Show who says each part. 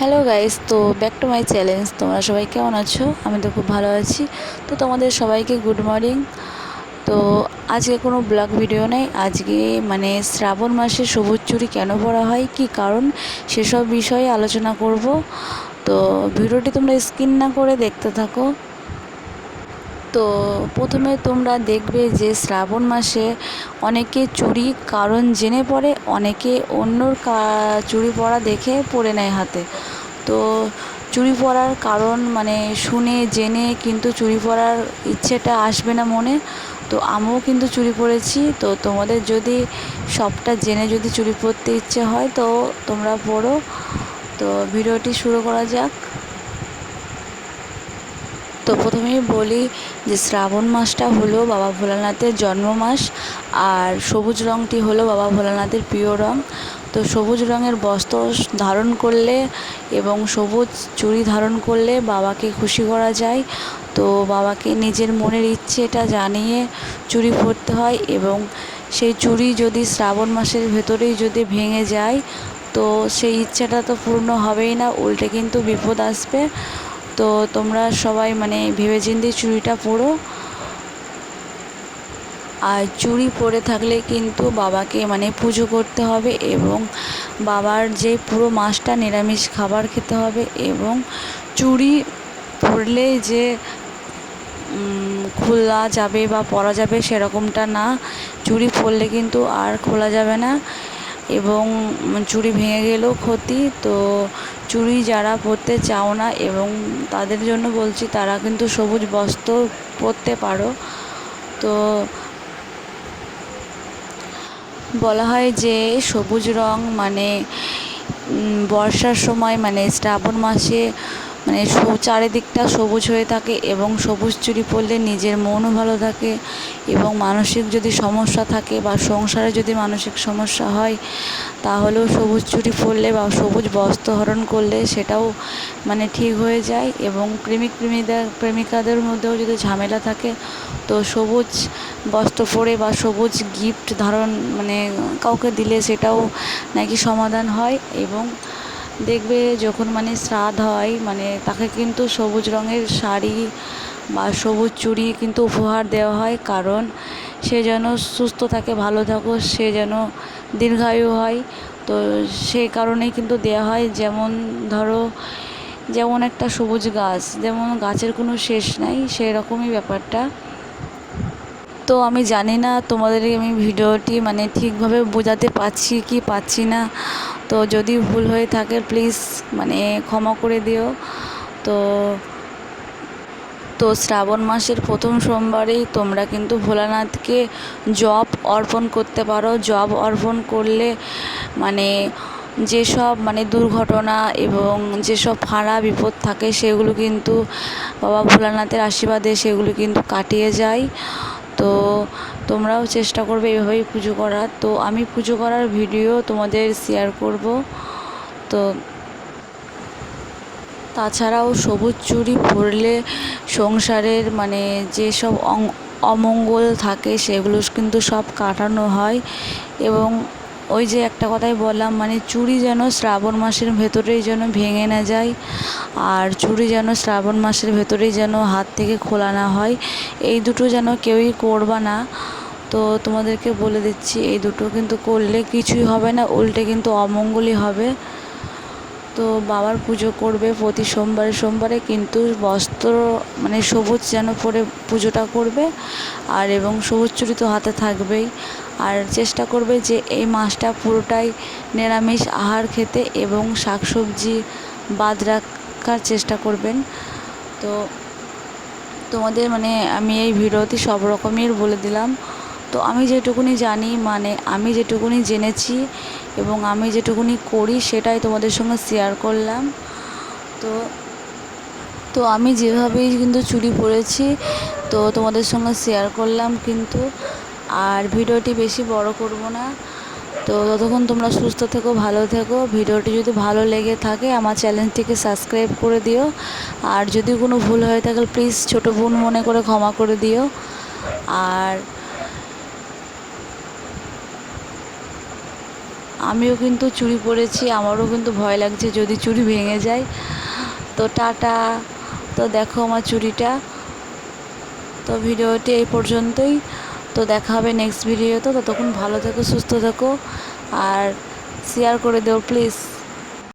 Speaker 1: Hello guys তো back to my challenge তোমরা সবাই কেমন আছো? আমি তো খুব ভালো আছি। তো তোমাদের সবাইকে গুড মর্নিং তো আজকে কোনো ব্লগ ভিডিও নেই। আজকে মানে শ্রাবণ মাসে সবুজ চুরি কেন পড়া হয়? কি কারণ? সেসব বিষয়ে আলোচনা করব। তো ভিডিওটি তোমরা স্কিন না করে দেখতে থাকো। তো প্রথমে তোমরা দেখবে যে শ্রাবণ মাসে অনেকে চুরি কারণ জেনে পড়ে, অনেকে অন্যর চুরি পরা দেখে পরে নেয় হাতে। তো চুরি পরার কারণ মানে শুনে, জেনে কিন্তু চুরি পরার ইচ্ছেটা আসবে না মনে। তো আমিও কিন্তু চুরি পরেছি তো তোমাদের যদি সবটা জেনে যদি চুরি পরতে ইচ্ছে হয় তো তোমরা পড়ো। তো ভিডিওটি শুরু করা যাক। তো প্রথমেই বলি যে শ্রাবণ মাসটা হলো বাবা ভোলানাথের জন্ম মাস আর সবুজ রঙটি হলো বাবা ভোলানাথের প্রিয় রঙ তো সবুজ রঙের বস্ত্র ধারণ করলে এবং সবুজ চুড়ি ধারণ করলে বাবাকে খুশি করা যায়। তো বাবাকে নিজের মনের ইচ্ছেটা জানিয়ে চুড়ি পরতে হয় এবং সেই চুড়ি যদি শ্রাবণ মাসের ভেতরেই যদি ভেঙে যায়, তো সেই ইচ্ছাটা তো পূর্ণ হবেই না, উল্টে কিন্তু বিপদ আসবে। তো তোমরা সবাই মানে ভেবে চিন্তে চুড়িটা পরো। আর চুড়ি পরে থাকলে কিন্তু বাবাকে মানে পুজো করতে হবে এবং বাবার যে পুরো মাসটা নিরামিষ খাবার খেতে হবে এবং চুড়ি পরলে যে খোলা যাবে বা পরা যাবে সেরকমটা না। চুড়ি পরলে কিন্তু আর খোলা যাবে না। এবং চুড়ি ভেঙে গেলেও ক্ষতি। তো চুড়ি যারা পরতে চাও না এবং তাদের জন্য বলছি তারা কিন্তু সবুজ বস্ত্র পরতে পারো। তো বলা হয় যে সবুজ রং মানে বর্ষার সময় মানে শ্রাবণ মাসে মানে চারিদিকটা সবুজ হয়ে থাকে এবং সবুজ চুরি পরলে নিজের মনও ভালো থাকে এবং মানসিক যদি সমস্যা থাকে বা সংসারে যদি মানসিক সমস্যা হয়, তাহলেও সবুজ চুরি পরলে বা সবুজ বস্ত্র হরণ করলে সেটাও মানে ঠিক হয়ে যায় এবং প্রেমিক প্রেমিকদের প্রেমিকাদের মধ্যেও যদি ঝামেলা থাকে, তো সবুজ বস্ত্র পরে বা সবুজ গিফট ধারণ মানে কাউকে দিলে সেটাও নাকি সমাধান হয় এবং দেখবে যখন মানে শ্রাদ্ধ হয় মানে তাকে কিন্তু সবুজ রঙের শাড়ি বা সবুজ চুড়ি কিন্তু উপহার দেওয়া হয়। কারণ সে যেন সুস্থ থাকে, ভালো থাকো সে যেন দীর্ঘায়ু হয়। তো সেই কারণেই কিন্তু দেওয়া হয়। যেমন ধরো, যেমন একটা সবুজ গাছ, যেমন গাছের কোনো শেষ নাই সেই রকমই ব্যাপারটা। তো আমি জানি না তোমাদের আমি ভিডিওটি মানে ঠিকভাবে বোঝাতে পারছি কি পাচ্ছি না। তো যদি ভুল হয়ে থাকে প্লিজ মানে ক্ষমা করে দিও। তো তো শ্রাবণ মাসের প্রথম সোমবারেই তোমরা কিন্তু ভোলানাথকে জব অর্পণ করতে পারো। জব অর্পণ করলে মানে যেসব মানে দুর্ঘটনা এবং যেসব ফাঁড়া বিপদ থাকে, সেগুলো কিন্তু বাবা ভোলানাথের আশীর্বাদে সেগুলো কিন্তু কাটিয়ে যায়। তো তোমরাও চেষ্টা করবে এভাবেই পুজো করার। তো আমি পুজো করার ভিডিও তোমাদের শেয়ার করব। তো তাছাড়াও সবুজ চুরি পরলে সংসারের মানে যেসব অমঙ্গল থাকে সেগুলো কিন্তু সব কাটানো হয় এবং ওই যে একটা কথাই বললাম মানে চুড়ি যেন শ্রাবণ মাসের ভেতরেই যেন ভেঙে না যায় আর চুড়ি যেন শ্রাবণ মাসের ভেতরেই যেন হাত থেকে খোলা না হয়, এই দুটো যেন কেউই করবা না। তো তোমাদেরকে বলে দিচ্ছি, এই দুটো কিন্তু করলে কিছুই হবে না, উল্টে কিন্তু অমঙ্গলই হবে। তো বাবার পুজো করবে প্রতি সোমবারে সোমবারে, কিন্তু বস্ত্র মানে সবুজ যেন পরে পুজোটা করবে। আর এবং সবুজ চুড়ি তো হাতে থাকবেই। আর চেষ্টা করবে যে এই মাসটা পুরোটাই নিরামিষ আহার খেতে এবং শাকসবজি বাদ রাখার চেষ্টা করবেন। তো তোমাদের মানে আমি এই ভিডিওতে সব রকমের বলে দিলাম। তো আমি যেটুকুনি জানি মানে আমি যেটুকুনি জেনেছি এবং আমি যেটুকুনি করি সেটাই তোমাদের সঙ্গে শেয়ার করলাম। তো তো আমি যেভাবেই কিন্তু চুরি পরেছি তো তোমাদের সঙ্গে শেয়ার করলাম কিন্তু, আর ভিডিওটি বেশি বড় করব না। তো ততক্ষণ তোমরা সুস্থ থেকো, ভালো থেকো। ভিডিওটি যদি ভালো লেগে থাকে, আমার চ্যানেলটিকে সাবস্ক্রাইব করে দিও। আর যদি কোনো ভুল হয়ে থাকে প্লিজ ছোটো বোন মনে করে ক্ষমা করে দিও। আর আমিও কিন্তু চুড়ি পরেছি আমারও কিন্তু ভয় লাগছে যদি চুড়ি ভেঙে যায়। তো টাটা। তো দেখো আমার চুড়িটা তো ভিডিওটি এই পর্যন্তই। তো দেখা হবে নেক্সট ভিডিওতে ততক্ষণ ভালো থেকো, সুস্থ থেকো। আর শেয়ার করে দেও প্লিজ